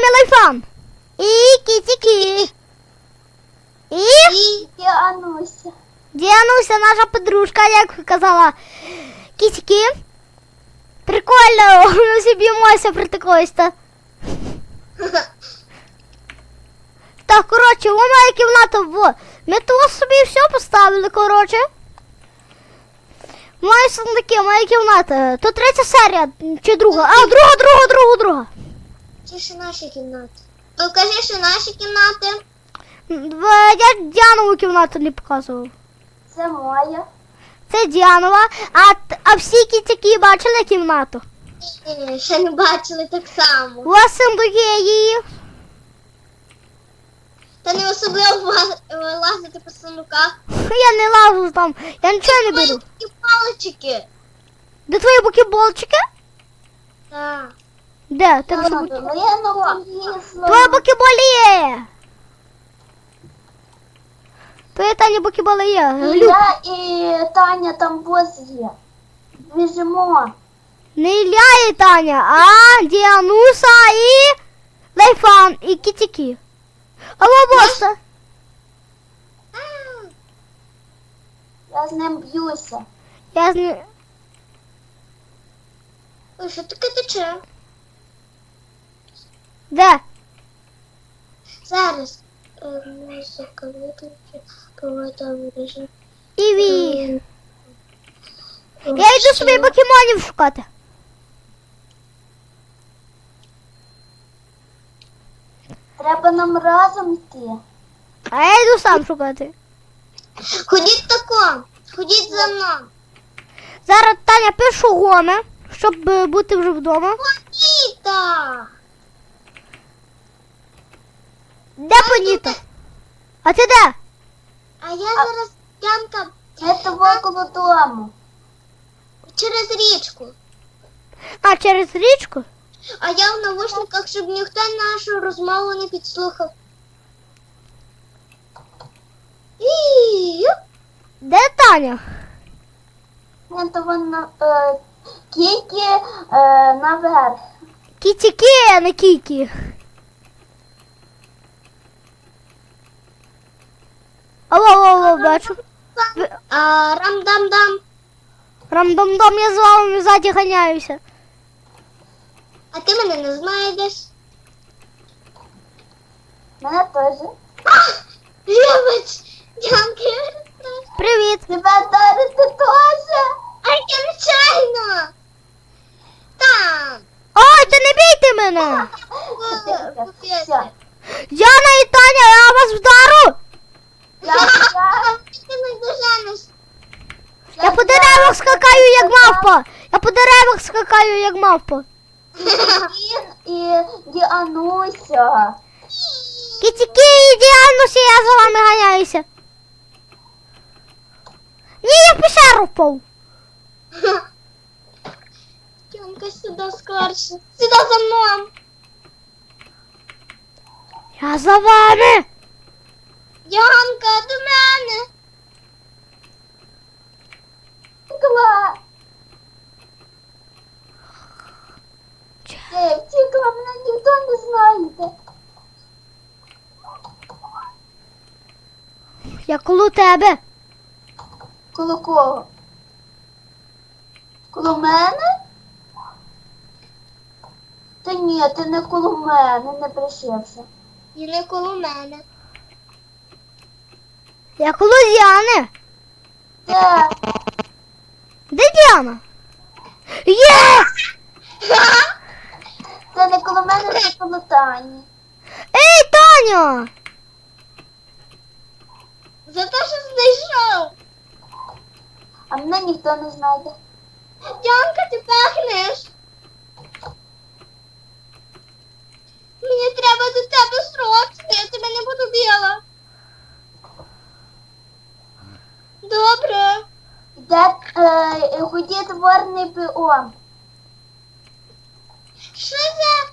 вами Лайфан. І Кітікі. І І Діануся. Діануся, наша подружка, як казала Кітікі. Прикольно, ми всі б'ємося проти когось. Та. Так, коротше, вона моя кімната, во. Ми тут собі все поставили, коротше. Мої сундуки, моя кімната. То третя серія чи друга? А, друга, друга, друга, друга. Ті ще наші кімнати. Покажи, що наші кімнати. Я Діанову кімнату не показував. Це моя. Це Діанова, а, а всі кітяки бачили кімнату. Ні, ще не бачили так само. У вас сундуки її. Та не особливо лазити по сундуках. Я не лазу там, я нічого не беру. Де твої букіболчики? Так. Де? Ти що буки- Твоя букіболі є. Твоя Таня букіболи є. Я і Таня там бос є. Біжимо. Не Ілля і Таня, а Діануса і Лайфан і Кітіки. Алло, боса. Я з ним б'юся. Я з не... Ой, що таке тече? Де? Зараз. Е, Музика виключи, провода режим. Іві. Я йду собі покемонів шукати. Треба нам разом йти. А я йду сам шукати. Ходіть тако, ходіть за мною. Зараз Таня пишу гоме, щоб е, бути вже вдома. Ніта! Де Поніта? А ти де? А я зараз Янка. Я того коло дому. Через річку. А, через річку? А я в навушниках, щоб ніхто нашу розмову не підслухав. І Де Таня? Я то вона е, кіки е, наверх. Кітіки, а не кікі. Алло, алло, алло, бачу. А, рам-дам-дам. Рамдом-дом, я з вами ззаді ганяюся. А ти мене не знайдеш. Мене теж. Вибач, дякую. Привіт. Тебе дарити теж. А я нечайно. Там. Ой, та не бійте мене! Яна і Таня, я вас вдару! Ти не доженеш. Я по деревах скакаю, як мавпа! Я по деревах скакаю, як мавпа. Він і Діануся. Кітіки і Діанусі, я за вами ганяюся. Ні, я в пещеру впав. Тьомка сюди скорше. Сюди за мною. Я за вами. Янка, до мене. Втекла. Е, втекла, мене ніхто не знайде. Я коло тебе. Коло кого? Коло мене? Та ні, ти не коло мене, не пришився. І не коло мене. Я коло Діани. Де? Де Діана? Є! Це не коло мене, це коло Тані. Ей, Таня! За те, що знайшов. А мене ніхто не знайде. Дянка, ти пахнеш. Мені треба до тебе срочно, я тебе не буду біла. Добре. Де е, ходіть біом. Що це?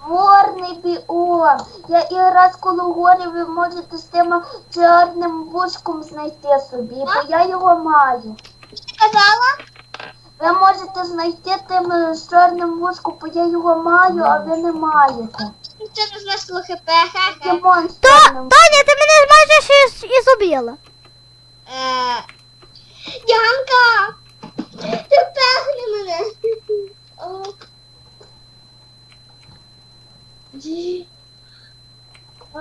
Горний біом. Я і раз коло гори ви можете з тим чорним вушком знайти собі, бо я його маю. Ти казала? Ви можете знайти тим е, з чорним вушком, бо я його маю, а ви не маєте. Це не знайшло хп, хе-хе. Дімон з То, чорним Тоня, ти мене майже ще і зубила. Е, Янка! Ти пехни мене! О. Ді. А,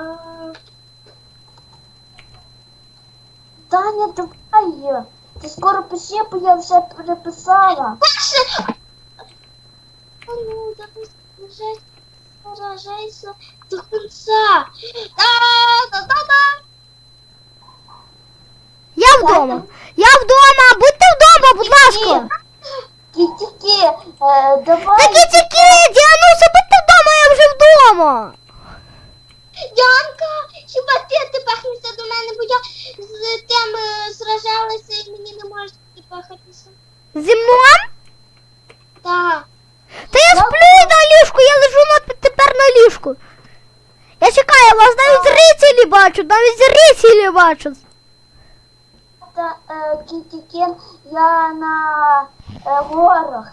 Таня, давай. Ти скоро пиши, бо я вже переписала. Перше! А ну, запускай, сражайся до конца. Да-да-да-да! Я вдома. Я вдома. Будьте вдома, будь ласка. Кітіки, е, давай. Такі тільки, Діануся, будьте вдома, я вже вдома. Янка, хіба ти ти пахнешся до мене, бо я з тим сражалася і мені не можна пахатися. Зі мною? Так. Та я сплю на ліжку, я лежу на, тепер на ліжку. Я чекаю, вас навіть зрителі бачу, навіть зрителі бачу. Та, е, Кітікін, я на е, горах.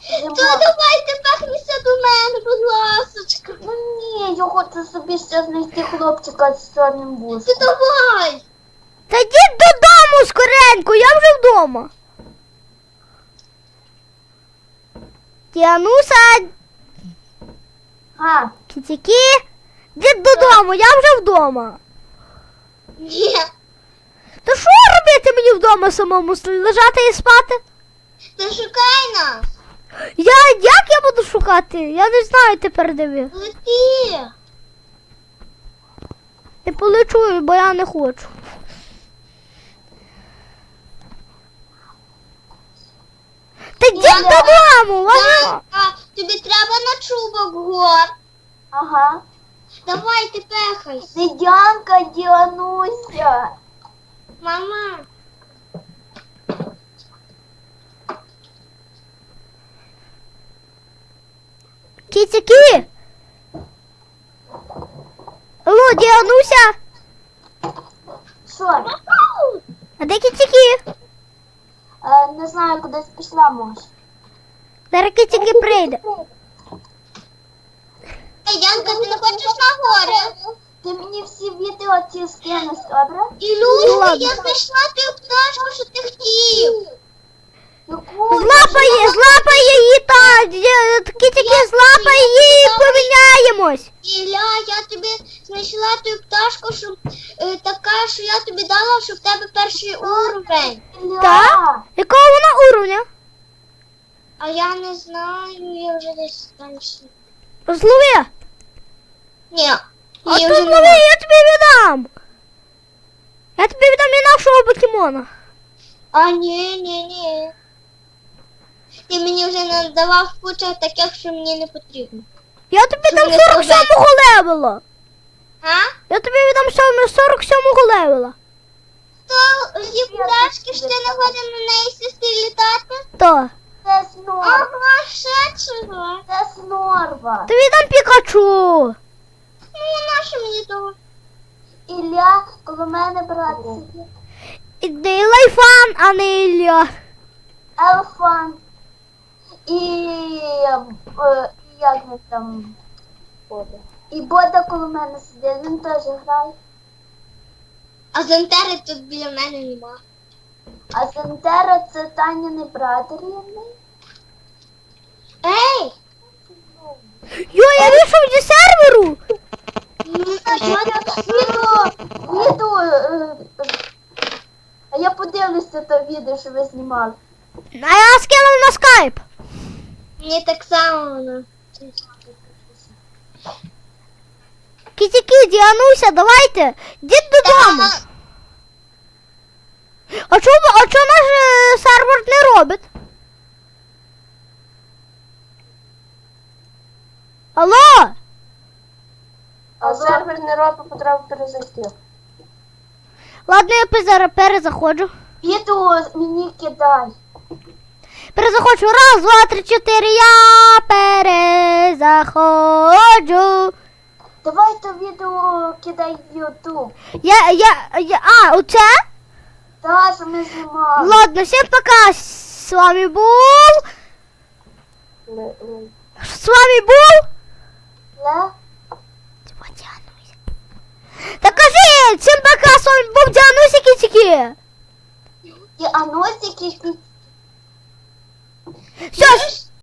То Зимою. давай ти пахнешся до мене, будь ласочка. Ну ні, я хочу собі ще знайти хлопчика з чорним Ти вушком. давай. Та додому скоренько, я вже вдома. Діануса, А, кітяки, йдіть додому, я вже вдома. Ні. Та що робити мені вдома самому? Лежати і спати? Ти шукай нас. Я як я буду шукати? Я не знаю тепер де ви. Лети. Не полечу, бо я не хочу. Та Ладно. додому! вас- Янка, тобі треба на чубок гор. ага. Давай ти пехайся. Це Діанка, Діануся. Мама. Кіцяки! Алло, Діануся! Що? А де кіцяки? Е, кудись пішла може. Зараз кіцяки прийде. Ей, Янка, ти не хочеш на гори? Ти мені всі відео ці скинеш, добре? Ілюшка, я знайшла ту пташку, що ти хотів. Яку? Злапає, злапає її та тільки кіцяки злапає її і. Ілля, я тобі знайшла ту пташку, що е, така, що я тобі дала, що в тебе перший уровень. Так? Якого вона уровня? А я не знаю, я вже десь далі. Злови. Ні. А її то вже злови, нема. я тобі віддам. Я тобі віддам інакшого покемона. А ні, ні, ні. Ти мені вже надавав кучу таких, що мені не потрібно. Я тобі Що дам мені 47-го левела. А? Я тобі віддам 47-го левела. То пташки, що ти не годен на неї сісти літати? То. Це снор. Ага, ще чого? Це снорва. Тобі дам Пікачу. Ну, нащо мені того? Ілля, коло мене брат сидить. Іди лайфан, а не Ілля. Елфан. І, е, і як він там. І Бода коло мене сидить, він теж грає. А зонтери тут біля мене нема. А Зентера це Таняний брат рівний. Ей! Йо, я вийшов зі серверу. Відео, відео, е, е, а я подивлюся то відео, що ви знімали. А я скинув на скайп. Мені так само воно. Кітяки, Діануся, давайте. Йдіть додому. А чому, а чому наш е, сервер не робить? Алло? А сервер не робить, треба перезайти. Ладно, я пизара перезаходжу. Відео мені кидай. Перезаходжу. Раз, два, три, чотири. Я перезаходжу. Давайте відео кидай Ютуб. Я, я, я, а, оце? Та, що ми знімали. Ладно, всім пока. С вами був... Ле- С вами був... Ле? Типа Діанусик. Так кажи, всім пока, с вами був Діанусик і Тікі. І Seus...